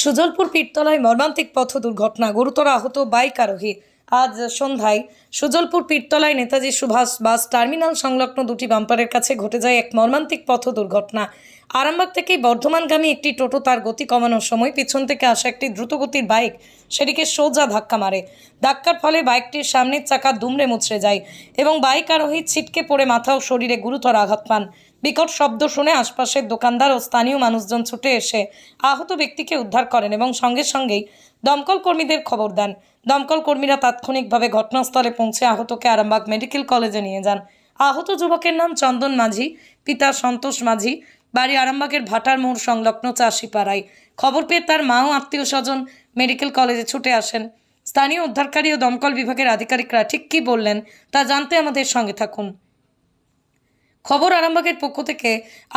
সুজলপুর পীরতলায় মর্মান্তিক পথ দুর্ঘটনা, গুরুতর আহত বাইক আরোহী। আজ সন্ধ্যায় সুজলপুর পীরতলায় নেতাজি সুভাষ বাস টার্মিনাল সংলগ্ন দুটি বাম্পারের কাছে ঘটে যায় এক মর্মান্তিক পথ দুর্ঘটনা। আরামবাগ থেকে বর্ধমানগামী একটি টোটো তার গতি কমানোর সময় পিছন থেকে আসা একটি দ্রুতগতির বাইক সেটিকে সোজা ধাক্কা মারে। ধাক্কার ফলে বাইকটির সামনের চাকা দুমড়ে মুচড়ে যায় এবং বাইক আরোহী ছিটকে পড়ে মাথা ও শরীরে গুরুতর আঘাত পান। বিকট শব্দ শুনে আশপাশের দোকানদার ও স্থানীয় মানুষজন ছুটে এসে আহত ব্যক্তিকে উদ্ধার করেন এবং সঙ্গে সঙ্গেই দমকল কর্মীদের খবর দেন। দমকল কর্মীরা তাৎক্ষণিকভাবে ঘটনাস্থলে পৌঁছে আহতকে আরামবাগ মেডিকেল কলেজে নিয়ে যান। আহত যুবকের নাম চন্দন মাঝি, পিতা সন্তোষ মাঝি বাড়ি আরামবাগের ভাটার মোড় সংলগ্ন চাষিপাড়ায়। খবর পেয়ে তার মা ও আত্মীয় স্বজন মেডিকেল কলেজে ছুটে আসেন। স্থানীয় উদ্ধারকারী ও দমকল বিভাগের আধিকারিকরা ঠিক কী বললেন তা জানতে আমাদের সঙ্গে থাকুন। খবর আরামবাগের পক্ষ থেকে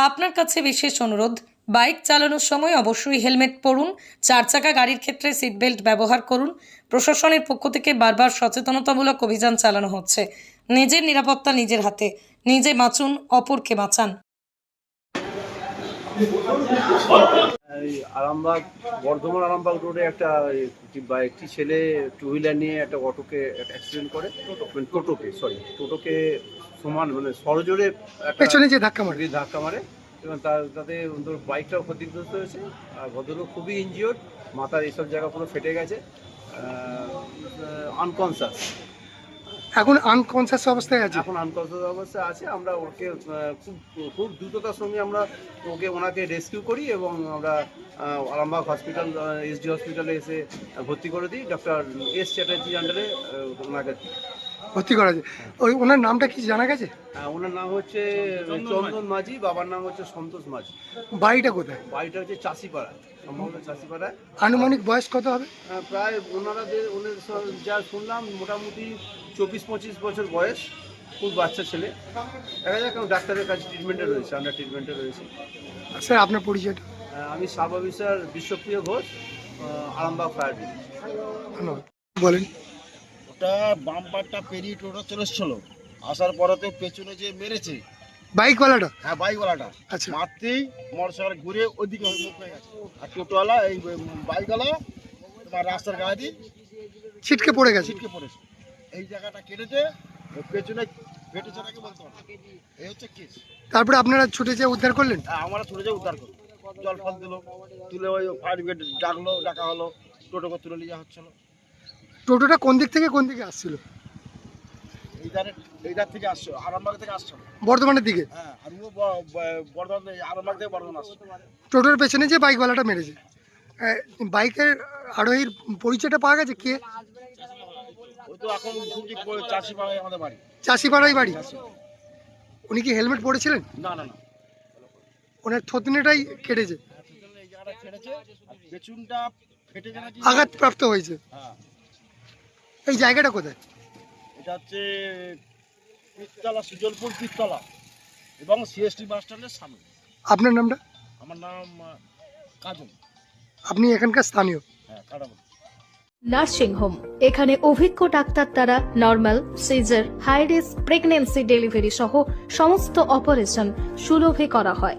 আপনার কাছে বিশেষ অনুরোধ, বাইক চালানোর সময় অবশ্যই হেলমেট পরুন, চার চাকা গাড়ির ক্ষেত্রে সিট বেল্ট ব্যবহার করুন। প্রশাসনের পক্ষ থেকে বারবার সচেতনতামূলক অভিযান চালানো হচ্ছে। নিজের নিরাপত্তা নিজের হাতে, নিজে বাঁচুন, অপরকে বাঁচান। আরামবাগ বর্ধমান আরামবাগ রোডে একটা একটি বা একটি ছেলে টু হুইলার নিয়ে একটা অটোকে অ্যাক্সিডেন্ট করে। মানে টোটোকে সরি টোটোকে সমান মানে সরজোরে একটা পেছনে যে ধাক্কা মারে। ধাক্কা মারে এবং তার তাতে ওদের বাইকটাও ক্ষতিগ্রস্ত হয়েছে। আর ভদ্রলোক খুবই ইনজিওর্ড মাথার এইসব জায়গা পুরো ফেটে গেছে। আনকনসাস এখন আনকনসিয়াস অবস্থায় আছে এখন আনকনসিয়াস অবস্থায় আছে, আমরা ওকে খুব খুব দ্রুততার সঙ্গে আমরা ওকে, ওনাকে রেস্কিউ করি এবং আমরা আরামবাগ হসপিটাল এসডি হসপিটালে এসে ভর্তি করে দিই ডক্টর এস চ্যাটার্জি আন্ডারে ওনাকে। ভর্তি করা আছে ওই ওনার নামটা কি জানা গেছে? ওনার নাম হচ্ছে চন্দন মাঝি। বাবার নাম হচ্ছে সন্তোষ মাঝি। বাড়িটা কোথায়? বাড়িটা হচ্ছে চাষিপাড়া সম্ভবত চাষিপাড়ায়। আনুমানিক বয়স কত হবে? প্রায় ওনারাদের ওনার স- যা শুনলাম মোটামুটি চব্বিশ পঁচিশ বছর বয়স খুব বাচ্চা ছেলে। দেখা যাক ডাক্তারের কাছে ট্রিটমেন্টে রয়েছে আন্ডার ট্রিটমেন্টে রয়েছে। স্যার আপনার পরিচয়টা? আমি sub officer Bishwapriya Ghosh Arambagh fire brigade ধন্যবাদ। বলেন। ওটা বাম্পারটা পেরিয়ে টোটো চলে এসছিল আসার পরেতে পেছনে যে মেরেছে। বাইকওয়ালাটা? হ্যাঁ বাইকওয়ালাটা। আচ্ছা। মারতেই মোটরসাইকেল ঘুরে ওইদিকে মুখ হয়ে গেছে। আর টোটোওয়ালা এই বাইকওয়ালা তোমার রাস্তার গায়ে দিয়ে ছিটকে পড়ে গেছে। ছিটকে পড়েছে। এই জায়গাটা কেটেছে পেছনে কেটেছে নাকি বলতে পারব। এই হচ্ছে কেস তারপরে আপনারা ছুটে যেয়ে উদ্ধার করলেন? হ্যাঁ আমরা ছুটে যাই উদ্ধার করল জল ফল দিল তুলে ওই ফায়ার ব্রিগেড ডাকলো ডাকা হলো টোটোকে তুলে নিয়ে যাওয়া হচ্ছিল। টোটোটা কোন দিক থেকে কোন দিকে আসছিল? থেকে আসছো আরামবাগ থেকে আসছো বর্ধমানের দিকে? হ্যাঁ আর ও ব- ব- বর্ধমান আরামবাগ থেকে বর্ধমান আসছে। টোটোর পেছনে যে বাইকওয়ালাটা মেরেছে। বাইকের আরোহীর পরিচয়টা পাওয়া গেছে? কে? চাষিপাড়াই বাড়ি। উনি কি হেলমেট পরেছিলেন? না না না। ওনার থতনিটাই কেটেছে। হ্যাঁ, আঘাতপ্রাপ্ত হয়েছে। হ্যাঁ। এই জায়গাটা কোথায়? এটা হচ্ছে পিস্তলা সুজলপুর পিস্তলা এবং সিএসটি বাস স্ট্যান্ডের সামনে। আপনার নামটা? আমার নাম কাজল। আপনি এখানকার স্থানীয়? হ্যাঁ কাটাবো নার্সিং হোম এখানে অভিজ্ঞ ডাক্তার দ্বারা normal caesar high risk pregnancy delivery সহ সমস্ত অপারেশন সুলভে করা হয়।